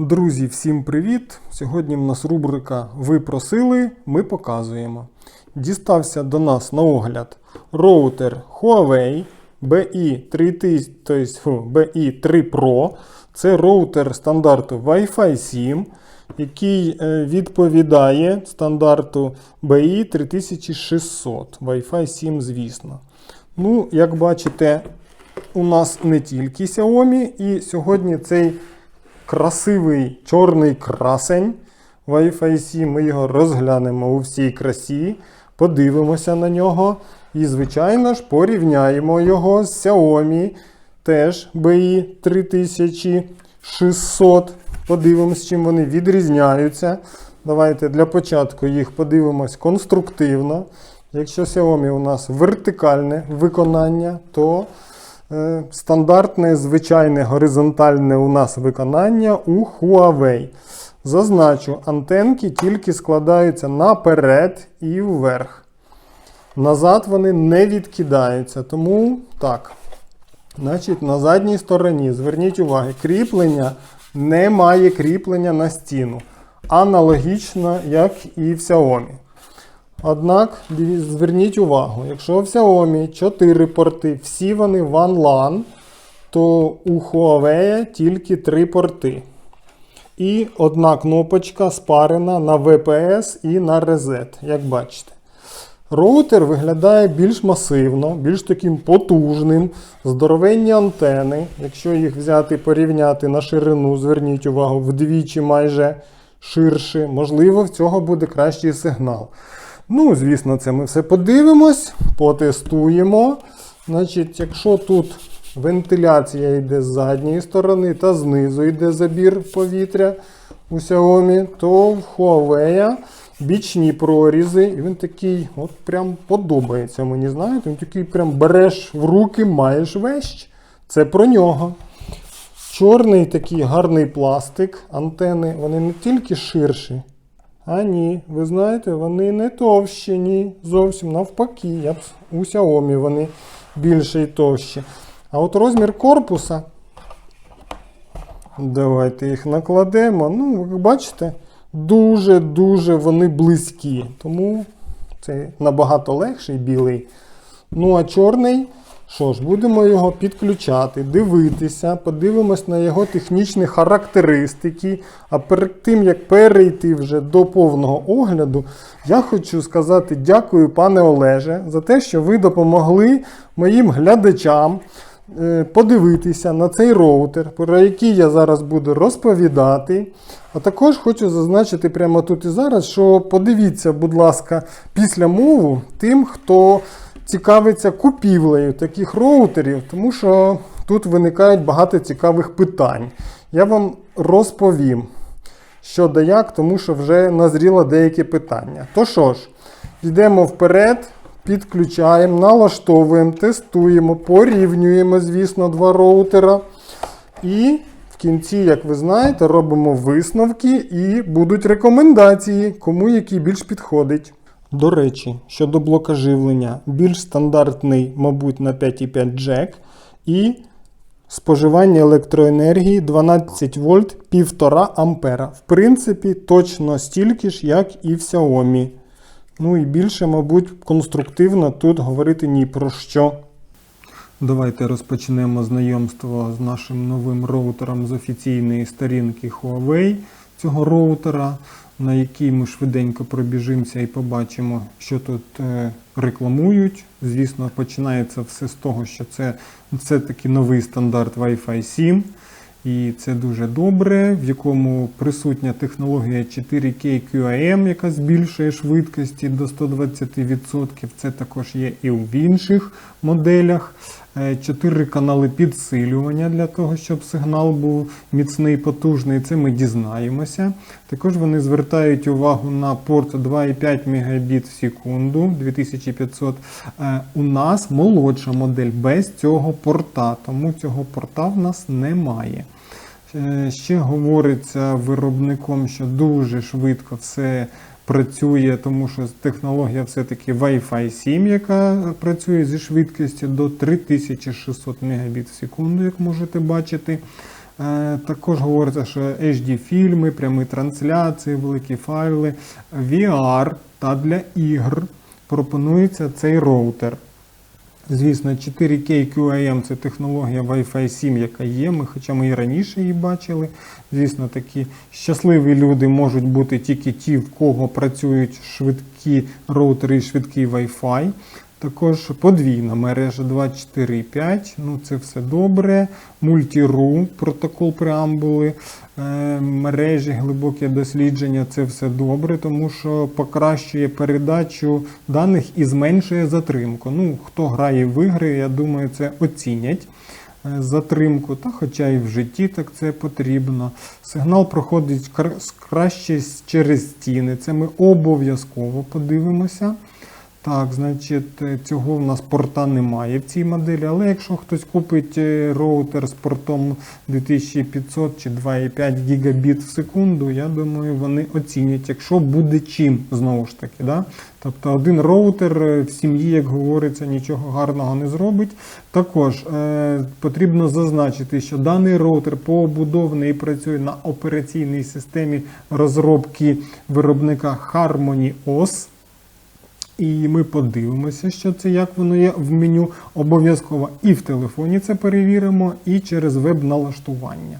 Друзі, всім привіт! Сьогодні в нас рубрика Ви просили, ми показуємо. Дістався до нас на огляд роутер Huawei BI3000, тобто, BI3 Pro. Це роутер стандарту Wi-Fi 7, який е, відповідає стандарту BI 3600. Wi-Fi 7, звісно. Ну, як бачите, у нас не тільки Xiaomi, і сьогодні цей красивий чорний красень Wi-Fi 7. Ми його розглянемо у всій красі, подивимося на нього. І, звичайно ж, порівняємо його з Xiaomi теж BI 3600. Подивимось, чим вони відрізняються. Давайте для початку їх подивимось конструктивно. Якщо Xiaomi у нас вертикальне виконання, то Стандартне, звичайне горизонтальне у нас виконання у Huawei. Зазначу, антенки тільки складаються наперед і вверх. Назад вони не відкидаються. Тому так. Значить, на задній стороні, зверніть увагу, кріплення немає кріплення на стіну. Аналогічно, як і в Xiaomi. Однак, зверніть увагу, якщо в Xiaomi 4 порти, всі вони WAN LAN, то у Huawei тільки 3 порти. І одна кнопочка спарена на VPS і на Reset, як бачите. Роутер виглядає більш масивно, більш таким потужним, здоровенні антени. Якщо їх взяти порівняти на ширину, зверніть увагу, вдвічі майже ширше. Можливо, в цього буде кращий сигнал. Ну, звісно, це ми все подивимось, потестуємо. Значить, якщо тут вентиляція йде з задньої сторони та знизу йде забір повітря у Xiaomi, то в Huawei бічні прорізи. І він такий, от прям подобається мені, знаєте, він такий прям береш в руки, маєш вещь. Це про нього. Чорний такий гарний пластик, антени, вони не тільки ширші, а ні, ви знаєте, вони не товщі, ні, зовсім навпаки. Я б у Xiaomi вони більше і товщі. А от розмір корпуса. Давайте їх накладемо. Ну, ви бачите, дуже-дуже вони близькі. Тому це набагато легший білий. Ну, а чорний, що ж, будемо його підключати, дивитися, подивимось на його технічні характеристики. А перед тим, як перейти вже до повного огляду, я хочу сказати дякую, пане Олеже, за те, що ви допомогли моїм глядачам е, подивитися на цей роутер, про який я зараз буду розповідати. А також хочу зазначити прямо тут і зараз, що подивіться, будь ласка, після мову тим, хто цікавиться купівлею таких роутерів, тому що тут виникають багато цікавих питань. Я вам розповім, що да як, тому що вже назріло деякі питання. То що ж, йдемо вперед, підключаємо, налаштовуємо, тестуємо, порівнюємо, звісно, два роутера. І в кінці, як ви знаєте, робимо висновки і будуть рекомендації, кому який більш підходить. До речі, щодо блока живлення, більш стандартний, мабуть, на 5,5 джек і споживання електроенергії 12 вольт 1,5 ампера. В принципі, точно стільки ж, як і в Xiaomi. Ну і більше, мабуть, конструктивно тут говорити ні про що. Давайте розпочнемо знайомство з нашим новим роутером з офіційної сторінки Huawei цього роутера, на якій ми швиденько пробіжимося і побачимо, що тут е, рекламують. Звісно, починається все з того, що це все-таки новий стандарт Wi-Fi 7. І це дуже добре, в якому присутня технологія 4K QAM, яка збільшує швидкості до 120%. Це також є і в інших моделях. Е, Чотири канали підсилювання для того, щоб сигнал був міцний, потужний. Це ми дізнаємося. Також вони звертають увагу на порт 2,5 Мбіт в секунду 2500. Е, У нас молодша модель без цього порта, тому цього порта в нас немає. Е, Ще говориться виробником, що дуже швидко все працює, тому що технологія все-таки Wi-Fi 7, яка працює зі швидкістю до 3600 Мбіт в секунду, як можете бачити. Е, Також говориться, що HD-фільми, прямі трансляції, великі файли, VR та для ігр пропонується цей роутер. Звісно, 4K QAM це технологія Wi-Fi 7, яка є. Ми, хоча ми і раніше її бачили. Звісно, такі щасливі люди можуть бути тільки ті, в кого працюють швидкі роутери і швидкий Wi-Fi. Також подвійна мережа 2.4.5, ну це все добре. Multi-RU, протокол преамбули, е, мережі, глибоке дослідження це все добре, тому що покращує передачу даних і зменшує затримку. Ну, хто грає в ігри, я думаю, це оцінять. е, Затримку, та хоча і в житті так це потрібно. Сигнал проходить краще через стіни. Це ми обов'язково подивимося. Так, значить, е, цього в нас порта немає в цій моделі, але якщо хтось купить е, роутер з портом 2500 чи 2,5 гігабіт в секунду, я думаю, вони оцінять, якщо буде чим, знову ж таки. Да? Тобто один роутер е, в сім'ї, як говориться, нічого гарного не зробить. Також е, потрібно зазначити, що даний роутер побудований і працює на операційній системі розробки виробника Harmony OS. І ми подивимося, що це як воно є в меню. Обов'язково і в телефоні це перевіримо, і через веб-налаштування.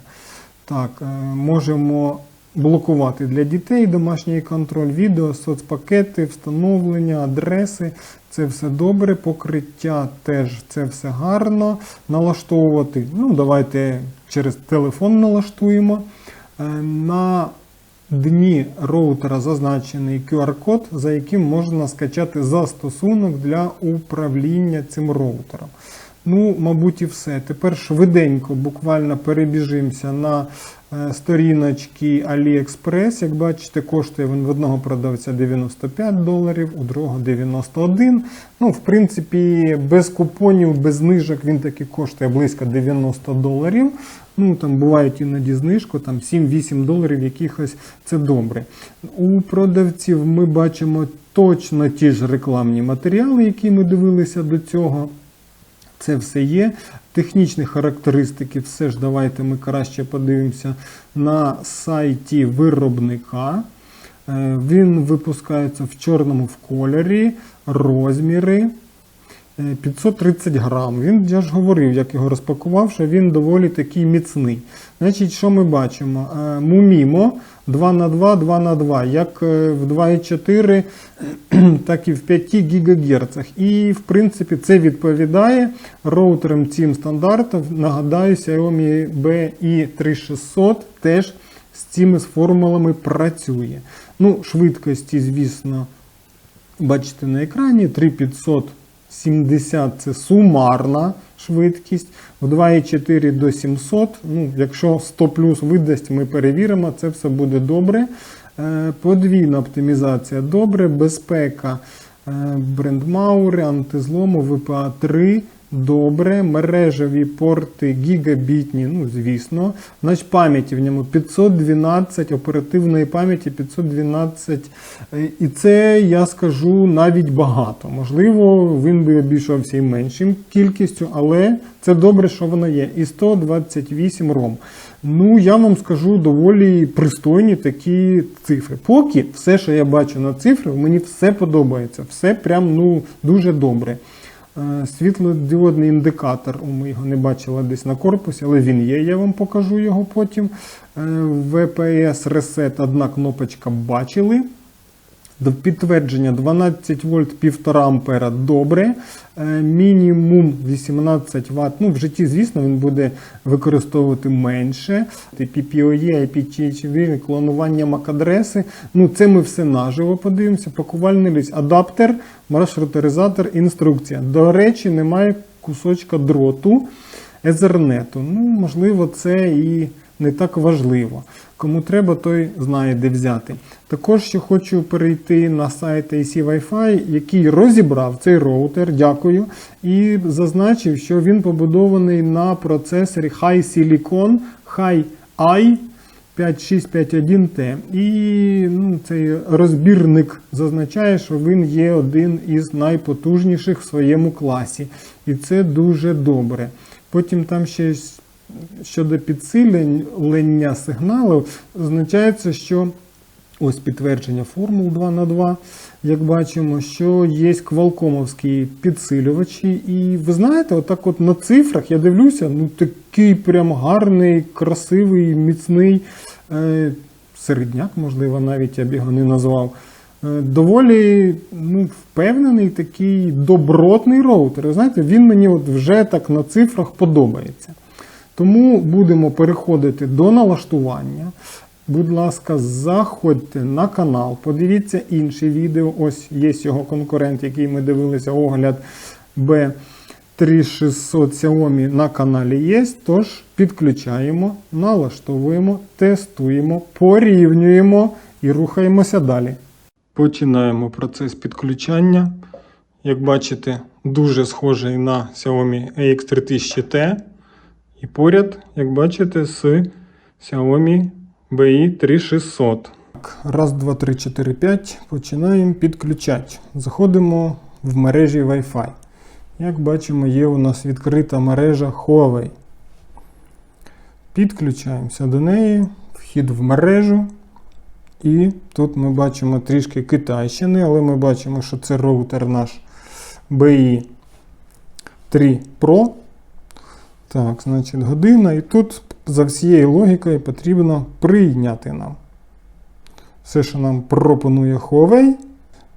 Так, е, можемо блокувати для дітей домашній контроль, відео, соцпакети, встановлення, адреси. Це все добре, покриття теж це все гарно. Налаштовувати. Ну, давайте через телефон налаштуємо. Е, На дні роутера зазначений QR-код, за яким можна скачати застосунок для управління цим роутером. Ну, мабуть, і все. Тепер швиденько, буквально перебіжимося на сторіночки AliExpress. Як бачите, коштує він в одного продавця 95 доларів, у другого 91. Ну, в принципі, без купонів, без знижок він таки коштує близько 90 доларів. Ну, там бувають іноді знижку, там 7-8 доларів якихось це добре. У продавців ми бачимо точно ті ж рекламні матеріали, які ми дивилися до цього. Це все є. Технічні характеристики, все ж давайте ми краще подивимося на сайті виробника. Е, Він випускається в чорному в кольорі, розміри. Е, 530 грам. Він, я ж говорив, як його розпакував, що він доволі такий міцний. Значить, що ми бачимо? Е, Мумімо 2 на 2 2 на 2 як е, в 2,4, так і в 5 ГГц. І, в принципі, це відповідає роутерам цим стандартам. Нагадаю, Xiaomi BI3600 теж з цими формулами працює. Ну, швидкості, звісно, бачите на екрані 3570 це сумарна швидкість. В 2,4 до 700. Ну, якщо 100 плюс видасть, ми перевіримо, це все буде добре. Е, Подвійна оптимізація добре, безпека е, брендмаури, антизлому, VPA 3. Добре, мережеві порти гігабітні, ну звісно. Значить, пам'яті в ньому 512, оперативної пам'яті 512. Е, І це я скажу навіть багато. Можливо, він би обійшовся і меншим кількістю, але це добре, що воно є. І 128 ром. Ну, я вам скажу доволі пристойні такі цифри. Поки все, що я бачу на цифри, мені все подобається. Все прям ну, дуже добре. Е, Світлодіодний індикатор, ми його не бачили десь на корпусі, але він є, я вам покажу його потім. Е, VPS Reset, одна кнопочка бачили. До підтвердження 12 вольт 1,5 ампера добре. Е, Мінімум 18 Вт. Ну, в житті, звісно, він буде використовувати менше. PPOE, IPTHV, клонування MAC-адреси. Ну, це ми все наживо подивимося. Пакувальний лист, адаптер, маршрутизатор, інструкція. До речі, немає кусочка дроту Ethernet. Ну, можливо, це і не так важливо. Кому треба, той знає, де взяти. Також ще хочу перейти на сайт AC Wi-Fi, який розібрав цей роутер, дякую, і зазначив, що він побудований на процесорі High Silicon High i 5651T. І ну, цей розбірник зазначає, що він є один із найпотужніших в своєму класі. І це дуже добре. Потім там ще щодо підсилення сигналу, означається, що ось підтвердження формул 2 на 2 як бачимо, що є квалкомовські підсилювачі. І ви знаєте, отак от на цифрах я дивлюся, ну такий прям гарний, красивий, міцний е, середняк, можливо, навіть я б його не назвав. Е, Доволі ну, впевнений такий добротний роутер. Ви знаєте, він мені от вже так на цифрах подобається. Тому будемо переходити до налаштування. Будь ласка, заходьте на канал, подивіться інші відео. Ось є його конкурент, який ми дивилися, огляд B3600 Xiaomi на каналі є. Тож підключаємо, налаштовуємо, тестуємо, порівнюємо і рухаємося далі. Починаємо процес підключання. Як бачите, дуже схожий на Xiaomi AX3000T. І поряд, як бачите, з Xiaomi BI 3600. Раз, два, три, чотири, п'ять. Починаємо підключати. Заходимо в мережі Wi-Fi. Як бачимо, є у нас відкрита мережа Huawei. Підключаємося до неї, вхід в мережу. І тут ми бачимо трішки Китайщини, але ми бачимо, що це роутер наш BI 3 Pro. Так, значить, година. І тут за всією логікою потрібно прийняти нам все, що нам пропонує Huawei.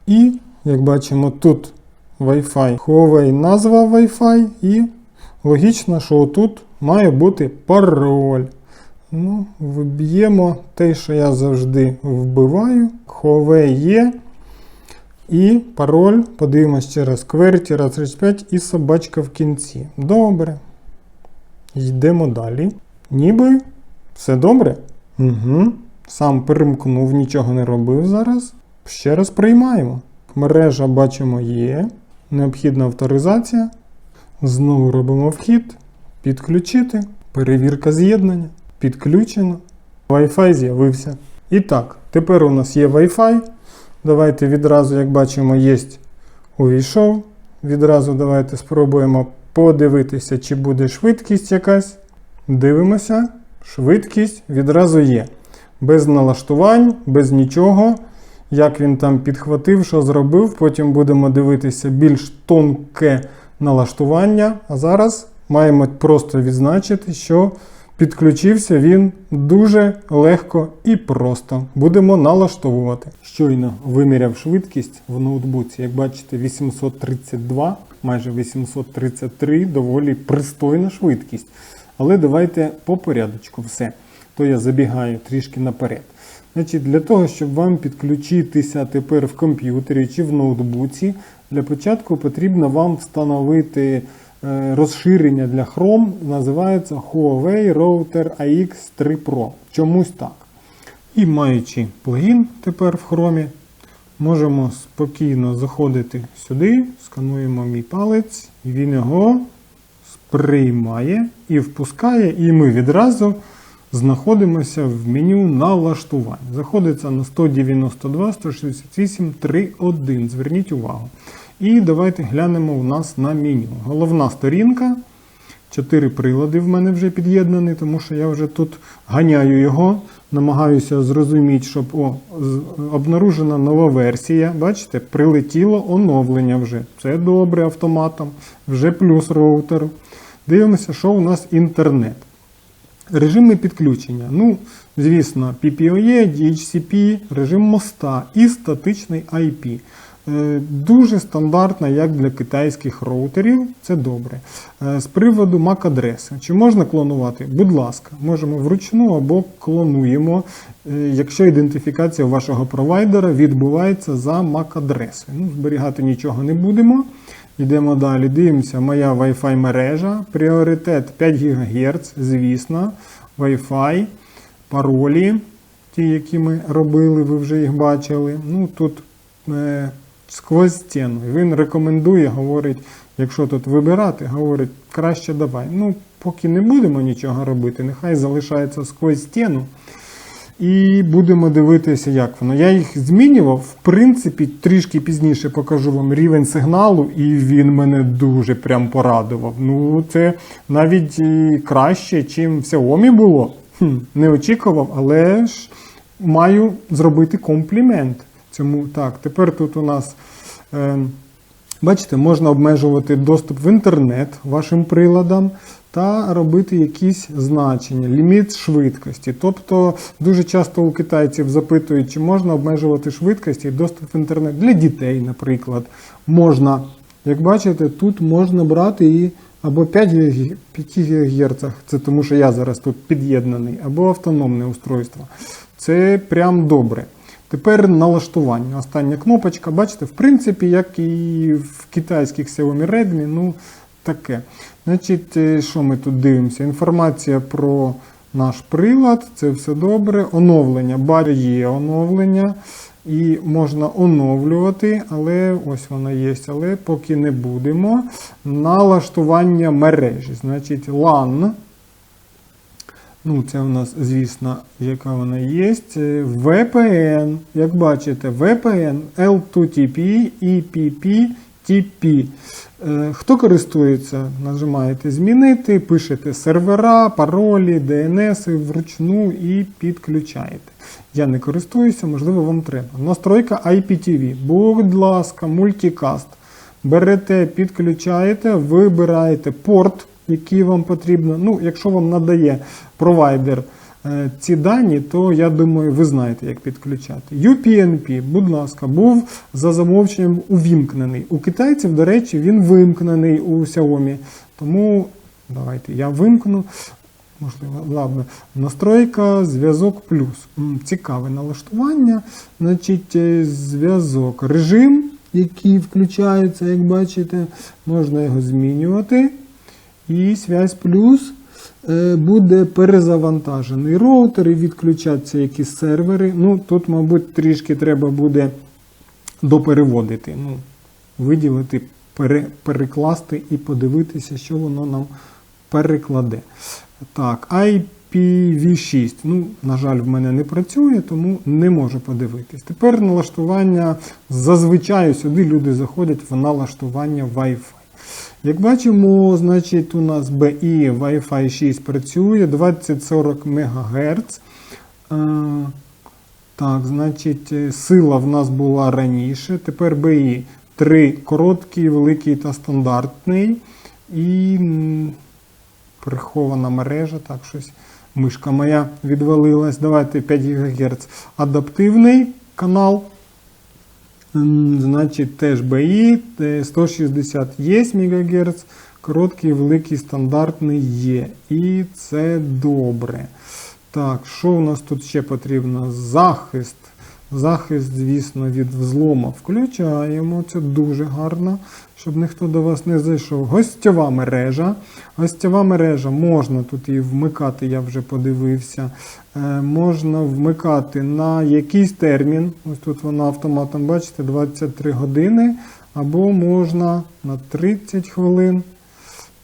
І, як бачимо, тут Wi-Fi. Huawei назва Wi-Fi, і логічно, що тут має бути пароль. Ну, Виб'ємо те, що я завжди вбиваю. Huawei є. І пароль, подивимось ще раз, QWERTY 35 і собачка в кінці. Добре. Йдемо далі. Ніби все добре. Угу. Сам перемкнув, нічого не робив зараз. Ще раз приймаємо. Мережа бачимо є. Необхідна авторизація. Знову робимо вхід. Підключити. Перевірка з'єднання. Підключено. Wi-Fi з'явився. І так, тепер у нас є Wi-Fi. Давайте відразу, як бачимо, є увійшов. Відразу давайте спробуємо подивитися, чи буде швидкість якась. Дивимося. Швидкість відразу є. Без налаштувань, без нічого. Як він там підхватив, що зробив. Потім будемо дивитися більш тонке налаштування. А зараз маємо просто відзначити, що підключився він дуже легко і просто. Будемо налаштовувати. Щойно виміряв швидкість в ноутбуці. Як бачите, 832, майже 833, доволі пристойна швидкість. Але давайте по порядочку все. То я забігаю трішки наперед. Значить, Для того, щоб вам підключитися тепер в комп'ютері чи в ноутбуці, для початку потрібно вам встановити розширення для Chrome, називається Huawei Router AX3 Pro. Чомусь так. І маючи плагін тепер в Chrome, можемо спокійно заходити сюди, скануємо мій палець, він його сприймає і впускає, і ми відразу знаходимося в меню налаштувань. Заходиться на 192 168 3.1. Зверніть увагу. І давайте глянемо у нас на меню. Головна сторінка. Чотири прилади в мене вже під'єднані, тому що я вже тут ганяю його, намагаюся зрозуміти, щоб о, обнаружена нова версія. Бачите, прилетіло оновлення вже. Це добре автоматом, вже плюс роутеру. Дивимося, що у нас інтернет. Режими підключення. Ну, звісно, PPOE, DHCP, режим моста і статичний IP. Е, Дуже стандартно, як для китайських роутерів, це добре. Е, З приводу MAC-адреси. Чи можна клонувати? Будь ласка, можемо вручну або клонуємо, е, якщо ідентифікація вашого провайдера відбувається за MAC-адресою. Ну, зберігати нічого не будемо. Йдемо далі. Дивимося, моя Wi-Fi мережа. Пріоритет 5 ГГц, звісно. Wi-Fi, паролі, ті, які ми робили, ви вже їх бачили. Ну, тут сквозь стіну. І Він рекомендує, говорить, якщо тут вибирати, говорить, краще давай. Ну, поки не будемо нічого робити, нехай залишається сквозь стіну. І будемо дивитися, як воно. Я їх змінював. В принципі, трішки пізніше покажу вам рівень сигналу, і він мене дуже прям порадував. Ну, це навіть і краще, чим в Xiaomi було. Хм, не очікував, але ж маю зробити комплімент. Цьому так, тепер тут у нас. Е, Бачите, можна обмежувати доступ в інтернет вашим приладам та робити якісь значення, ліміт швидкості. Тобто дуже часто у китайців запитують, чи можна обмежувати швидкість і доступ в інтернет для дітей, наприклад. Можна. Як бачите, тут можна брати і або 5 5 ГГц, це тому що я зараз тут під'єднаний, або автономне устройство. Це прям добре. Тепер налаштування. Остання кнопочка, бачите, в принципі, як і в китайських Xiaomi Redmi, ну таке. Значить, е, що ми тут дивимося? Інформація про наш прилад, це все добре. Оновлення. Бар є оновлення. І можна оновлювати, але ось вона є, але поки не будемо. Налаштування мережі. Значить, LAN. Ну, це у нас, звісно, яка вона є. Це VPN. Як бачите, VPN, L2TP, EPP, TP. Е, Хто користується, нажимаєте змінити, пишете сервера, паролі, DNS вручну і підключаєте. Я не користуюся, можливо, вам треба. Настройка IPTV. Будь ласка, мультикаст. Берете, підключаєте, вибираєте порт, який вам потрібно. Ну, якщо вам надає провайдер е, ці дані, то я думаю, ви знаєте, як підключати. UPnP, будь ласка, був за замовченням увімкнений. У китайців, до речі, він вимкнений у Xiaomi. Тому давайте я вимкну. Можливо, ладно. Настройка, зв'язок плюс. Цікаве налаштування. Значить, е, зв'язок. Режим, який включається, як бачите, можна його змінювати. І связь плюс е, буде перезавантажений роутер і відключаться якісь сервери. Ну, тут, мабуть, трішки треба буде допереводити. Ну, виділити, пере, перекласти і подивитися, що воно нам перекладе. Так, IPv6. Ну, на жаль, в мене не працює, тому не можу подивитись. Тепер налаштування. Зазвичай сюди люди заходять в налаштування Wi-Fi. Як бачимо, значить, у нас BI Wi-Fi 6 працює 2040 МГц. Е, Так, значить, сила в нас була раніше. Тепер BI 3 короткий, великий та стандартний. І прихована мережа, так щось. Мишка моя відвалилась. Давайте 5 ГГц. Адаптивний канал. Значить, теж BI, е, 160 є МГц, короткий, великий, стандартний є. І це добре. Так, що у нас тут ще потрібно? Захист. Захист, звісно, від взлому включаємо. Це дуже гарно, щоб ніхто до вас не зайшов. Гостьова мережа. Гостьова мережа можна тут її вмикати, я вже подивився. Е, можна вмикати на якийсь термін. Ось тут вона автоматом, бачите, 23 години. Або можна на 30 хвилин.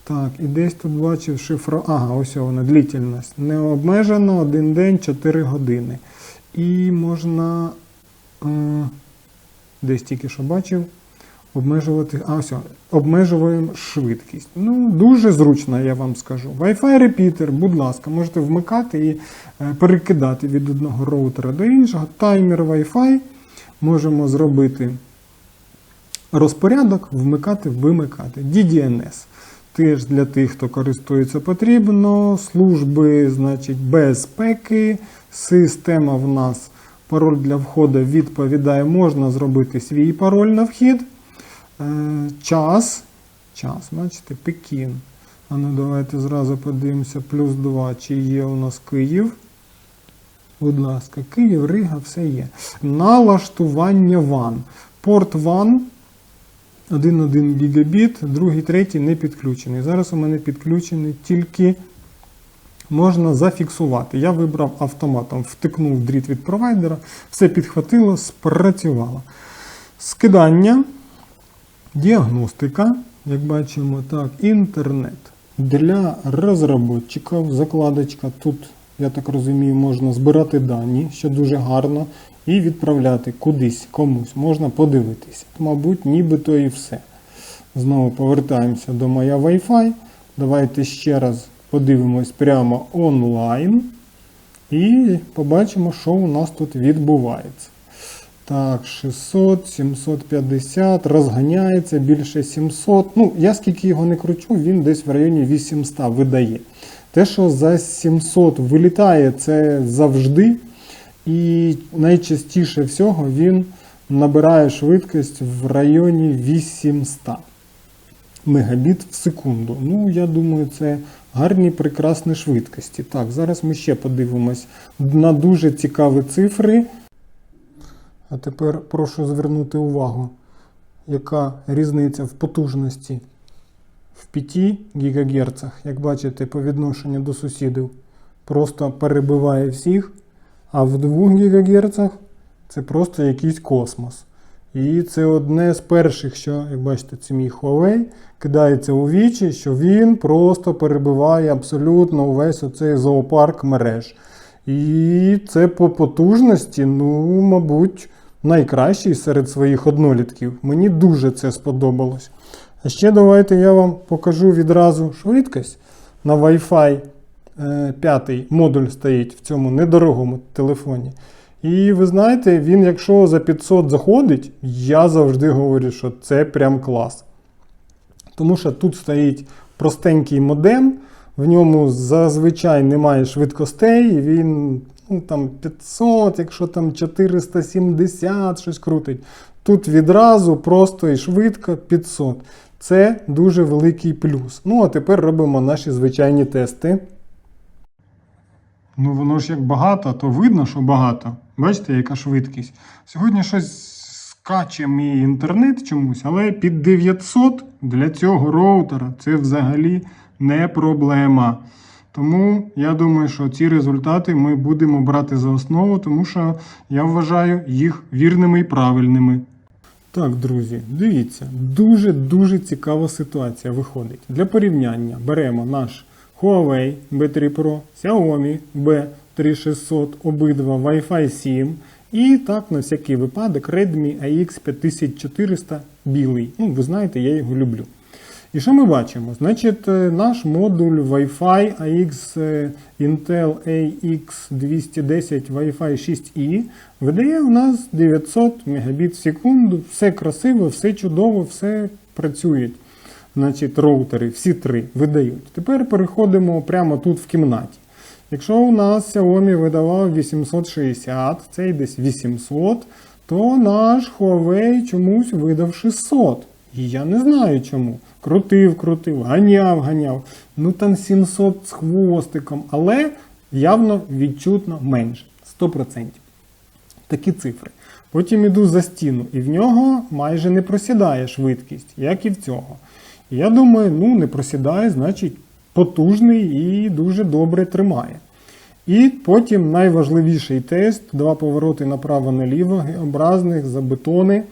Так, і десь тут бачив шифро. Ага, ось вона, длительність. Не обмежено, один день, 4 години. І можна. Е, десь тільки що бачив. Обмежувати. А, все, обмежуємо швидкість. Ну, дуже зручно, я вам скажу. Wi-Fi репітер, будь ласка, можете вмикати і е, перекидати від одного роутера до іншого. Таймер Wi-Fi. Можемо зробити розпорядок, вмикати, вимикати. DDNS. Теж для тих, хто користується потрібно. Служби, значить, безпеки. Система в нас пароль для входу відповідає, можна зробити свій пароль на вхід. Е, час. Час, бачите, Пекін. А ну давайте зразу подивимося. Плюс 2, чи є у нас Київ. Будь ласка, Київ, Рига, все є. Налаштування WAN. Порт WAN 1,1 гігабіт, другий, третій не підключений. Зараз у мене підключений тільки можна зафіксувати. Я вибрав автоматом, втикнув дріт від провайдера, все підхватило, спрацювало. Скидання, діагностика, як бачимо, так, інтернет. Для розробників закладочка тут я так розумію, можна збирати дані, що дуже гарно, і відправляти кудись комусь. Можна подивитися. Мабуть, нібито і все. Знову повертаємося до моя Wi-Fi. Давайте ще раз подивимось прямо онлайн. І побачимо, що у нас тут відбувається. Так, 600, 750, розганяється більше 700. Ну, я скільки його не кручу, він десь в районі 800 видає. Те, що за 700 вилітає, це завжди. І найчастіше всього він набирає швидкість в районі 800 мегабіт в секунду. Ну, я думаю, це гарні прекрасні швидкості. Так, зараз ми ще подивимось на дуже цікаві цифри. А тепер прошу звернути увагу, яка різниця в потужності в 5 ГГц, як бачите, по відношенню до сусідів, просто перебиває всіх, а в 2 ГГц це просто якийсь космос. І це одне з перших, що, як бачите, це мій Huawei, кидається у вічі, що він просто перебиває абсолютно увесь оцей зоопарк мереж. І це по потужності, ну, мабуть, найкращий серед своїх однолітків. Мені дуже це сподобалось. А ще давайте я вам покажу відразу швидкість. На Wi-Fi 5 модуль стоїть в цьому недорогому телефоні. І ви знаєте, він, якщо за 500 заходить, я завжди говорю, що це прям клас. Тому що тут стоїть простенький модем, в ньому зазвичай немає швидкостей, він ну, там 500, якщо там 470 щось крутить. Тут відразу просто і швидко 500. Це дуже великий плюс. Ну, а тепер робимо наші звичайні тести. Ну, воно ж як багато, то видно, що багато. Бачите, яка швидкість. Сьогодні щось скаче мій інтернет чомусь, але під 900 для цього роутера це взагалі не проблема. Тому я думаю, що ці результати ми будемо брати за основу, тому що я вважаю їх вірними і правильними. Так, друзі, дивіться, дуже-дуже цікава ситуація виходить. Для порівняння беремо наш Huawei B3 Pro, Xiaomi B3600, обидва Wi-Fi 7 і так на всякий випадок Redmi AX 5400 білий. Ну, ви знаєте, я його люблю. І що ми бачимо? Значить, е, наш модуль Wi-Fi AX е, Intel AX210 Wi-Fi 6E видає у нас 900 Мбіт в секунду. Все красиво, все чудово, все працює. Значить, роутери, всі три видають. Тепер переходимо прямо тут в кімнаті. Якщо у нас Xiaomi видавав 860, цей десь 800, то наш Huawei чомусь видав 600. І я не знаю чому. Крутив, крутив, ганяв, ганяв. Ну там 700 з хвостиком, але явно відчутно менше. 100%. Такі цифри. Потім іду за стіну, і в нього майже не просідає швидкість, як і в цього. І я думаю, ну не просідає, значить потужний і дуже добре тримає. І потім найважливіший тест: два повороти направо-наліво, Г-образних за бетони.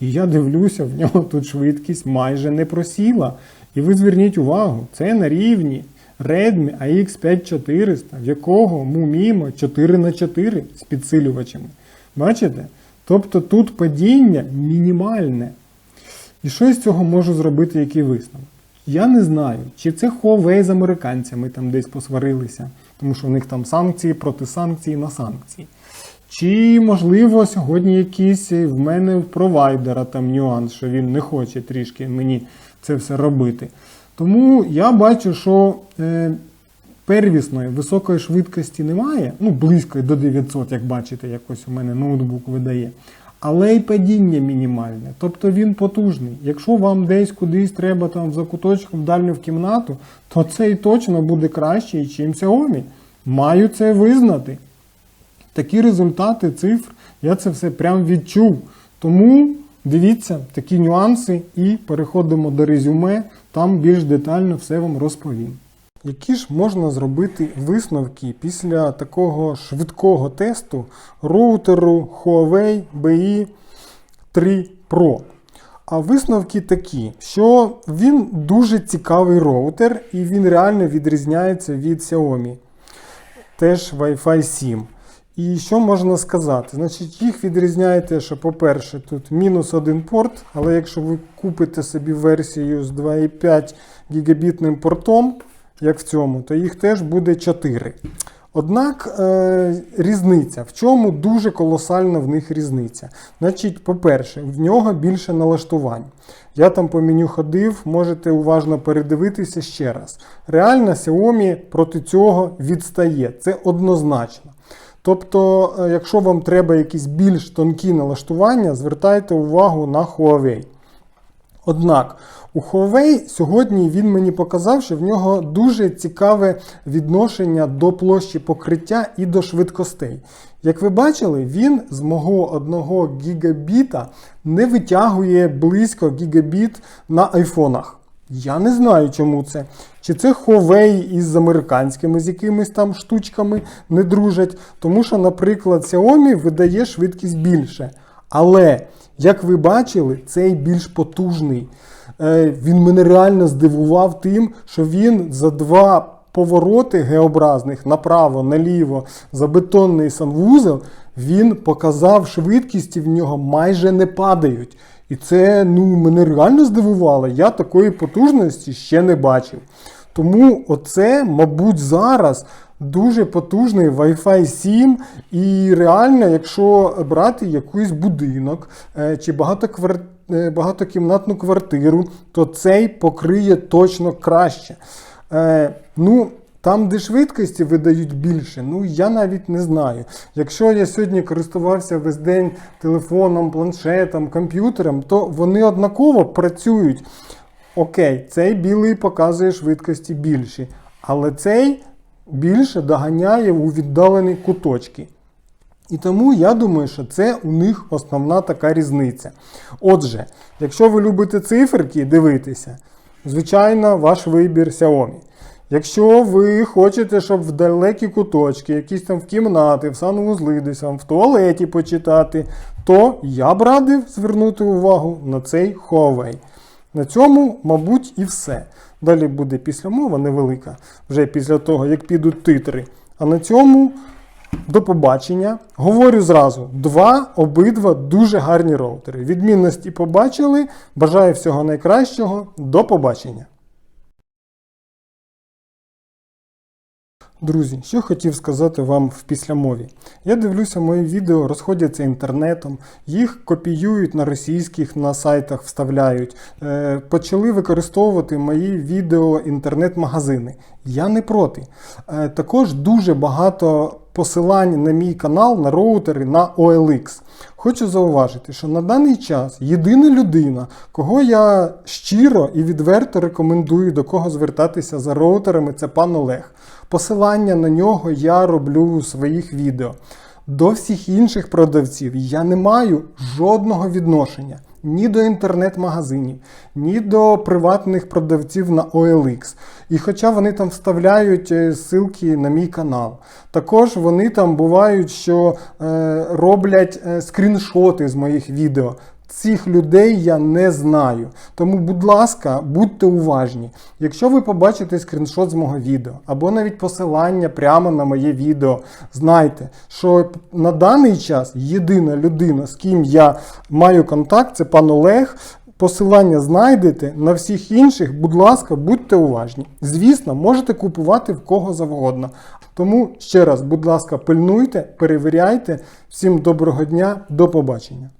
І я дивлюся, в нього тут швидкість майже не просіла. І ви зверніть увагу, це на рівні Redmi AX5400, в якого Mumimo 4х4 з підсилювачами. Бачите? Тобто тут падіння мінімальне. І що з цього можу зробити, який висновок? Я не знаю, чи це Huawei з американцями там десь посварилися, тому що у них там санкції проти санкцій на санкції. Чи, можливо, сьогодні якийсь в мене в провайдера там нюанс, що він не хоче трішки мені це все робити. Тому я бачу, що е, первісної високої швидкості немає, ну, близько до 900, як бачите, якось у мене ноутбук видає. Але й падіння мінімальне, тобто він потужний. Якщо вам десь кудись треба там в закуточку в дальню в кімнату, то цей точно буде кращий, ніж Xiaomi. Маю це визнати. Такі результати цифр, я це все прям відчув. Тому дивіться такі нюанси і переходимо до резюме, там більш детально все вам розповім. Які ж можна зробити висновки після такого швидкого тесту роутеру Huawei BI 3 Pro? А висновки такі, що він дуже цікавий роутер і він реально відрізняється від Xiaomi. теж Wi-Fi 7. І що можна сказати? Значить, їх відрізняє те, що, по-перше, тут мінус один порт, але якщо ви купите собі версію з 2,5 гігабітним портом, як в цьому, то їх теж буде 4. Однак е, різниця, в чому дуже колосальна в них різниця. Значить, по-перше, в нього більше налаштувань. Я там по меню ходив, можете уважно передивитися ще раз. Реально Xiaomi проти цього відстає. Це однозначно. Тобто, е, якщо вам треба якісь більш тонкі налаштування, звертайте увагу на Huawei. Однак у Huawei сьогодні він мені показав, що в нього дуже цікаве відношення до площі покриття і до швидкостей. Як ви бачили, він з мого 1 гігабіта не витягує близько гігабіт на айфонах. Я не знаю, чому це. Чи це Huawei із американськими з якимись там штучками не дружать. Тому що, наприклад, Xiaomi видає швидкість більше. Але, як ви бачили, цей більш потужний. Е, Він мене реально здивував тим, що він за два повороти геобразних направо, наліво, за бетонний санвузел, він показав швидкість і в нього майже не падають. І це ну, мене реально здивувало. Я такої потужності ще не бачив. Тому оце, мабуть, зараз дуже потужний Wi-Fi 7. І реально, якщо брати якийсь будинок е, чи е, багатокімнатну квартиру, то цей покриє точно краще. Е, ну, там, де швидкості видають більше, ну я навіть не знаю. Якщо я сьогодні користувався весь день телефоном, планшетом, комп'ютером, то вони однаково працюють. Окей, цей білий показує швидкості більші, але цей більше доганяє у віддалені куточки. І тому я думаю, що це у них основна така різниця. Отже, якщо ви любите циферки дивитися, звичайно, ваш вибір Xiaomi. Якщо ви хочете, щоб в далекі куточки, якісь там в кімнати, в санвузли, десь вам в туалеті почитати, то я б радив звернути увагу на цей Huawei. На цьому, мабуть, і все. Далі буде післямова невелика, вже після того, як підуть титри. А на цьому до побачення. Говорю зразу: два обидва дуже гарні роутери. Відмінності побачили. Бажаю всього найкращого. До побачення. Друзі, що хотів сказати вам в післямові. Я дивлюся, мої відео розходяться інтернетом, їх копіюють на російських на сайтах, вставляють. Е, почали використовувати мої відео інтернет-магазини. Я не проти. Е, також дуже багато посилань на мій канал на роутери на OLX. Хочу зауважити, що на даний час єдина людина, кого я щиро і відверто рекомендую до кого звертатися за роутерами, це пан Олег. Посилання на нього я роблю у своїх відео. До всіх інших продавців я не маю жодного відношення ні до інтернет-магазинів, ні до приватних продавців на OLX. І хоча вони там вставляють е, ссылки на мій канал, також вони там бувають, що е, роблять е, скріншоти з моїх відео. Цих людей я не знаю. Тому, будь ласка, будьте уважні. Якщо ви побачите скріншот з мого відео, або навіть посилання прямо на моє відео, знайте, що на даний час єдина людина, з ким я маю контакт, це пан Олег. Посилання знайдете на всіх інших, будь ласка, будьте уважні. Звісно, можете купувати в кого завгодно. Тому ще раз, будь ласка, пильнуйте, перевіряйте. Всім доброго дня, до побачення.